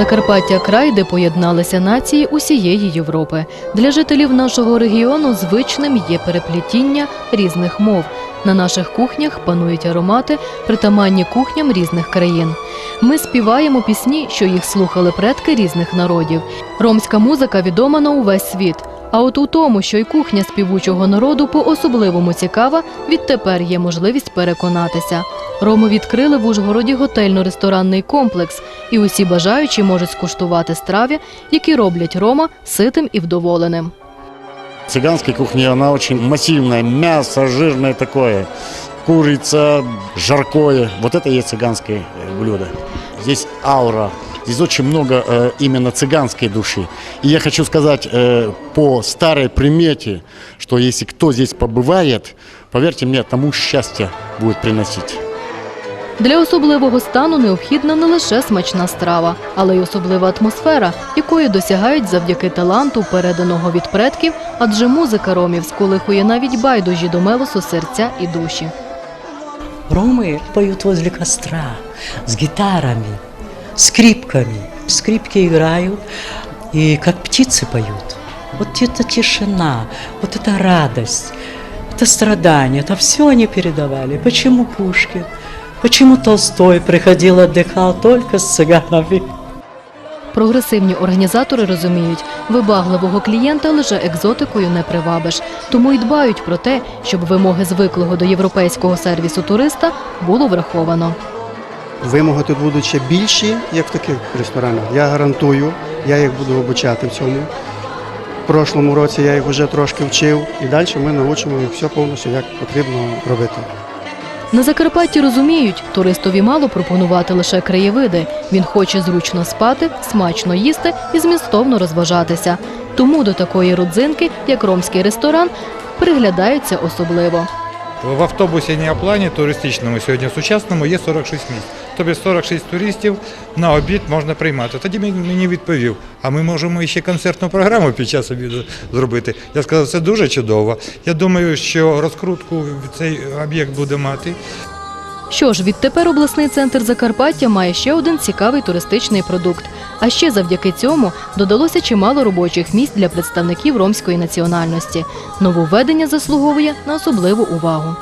Закарпаття край, де поєдналися нації усієї Європи. Для жителів нашого регіону звичним є переплетіння різних мов. На наших кухнях панують аромати, притаманні кухням різних країн. Ми співаємо пісні, що їх слухали предки різних народів. Ромська музика відома на увесь світ. А от у тому, що й кухня співучого народу по-особливому цікава, відтепер є можливість переконатися. Роми відкрили в Ужгороді готельно-ресторанний комплекс, і усі бажаючі можуть скуштувати страві, які роблять Рома ситим і вдоволеним. Цыганской кухни она очень массивная, мясо жирное такое, курица, жаркое. Вот это и есть цыганское э, блюдо. Здесь аура, здесь очень много э, именно цыганской души. И я хочу сказать э, по старой примете, что если кто здесь побывает, поверьте мне, тому счастье будет приносить. Для особливого стану необхідна не лише смачна страва, але й особлива атмосфера, якої досягають завдяки таланту, переданого від предків, адже музика ромів сколихує навіть байдужі до мелосу серця і душі. Ромы поют возле костра с гитарами, скрипками. Скрипки играют и как птицы поют. Вот эта тишина, вот эта радость, это страдание, это все они передавали. Почему Пушкин? Почему Толстой приходил, отдыхал только с цыганами? Прогресивні організатори розуміють, вибагливого клієнта лише екзотикою не привабиш, тому й дбають про те, щоб вимоги звиклого до європейського сервісу туриста було враховано. Вимоги тут будуть ще більші, як в таких ресторанах. Я гарантую, я їх буду обучати в цьому. В прошлому році я їх вже трошки вчив, і далі ми навчимо їх все повністю, як потрібно робити. На Закарпатті розуміють, туристові мало пропонувати лише краєвиди. Він хоче зручно спати, смачно їсти і змістовно розважатися. Тому до такої родзинки, як ромський ресторан, приглядаються особливо. В автобусі Неоплані туристичному сьогодні сучасному є 46 місць. Тобто 46 туристів на обід можна приймати. Тоді він мені відповів, а ми можемо ще концертну програму під час обіду зробити. Я сказав, це дуже чудово. Я думаю, що розкрутку цей об'єкт буде мати. Що ж, відтепер обласний центр Закарпаття має ще один цікавий туристичний продукт. А ще завдяки цьому додалося чимало робочих місць для представників ромської національності. Нововведення заслуговує на особливу увагу.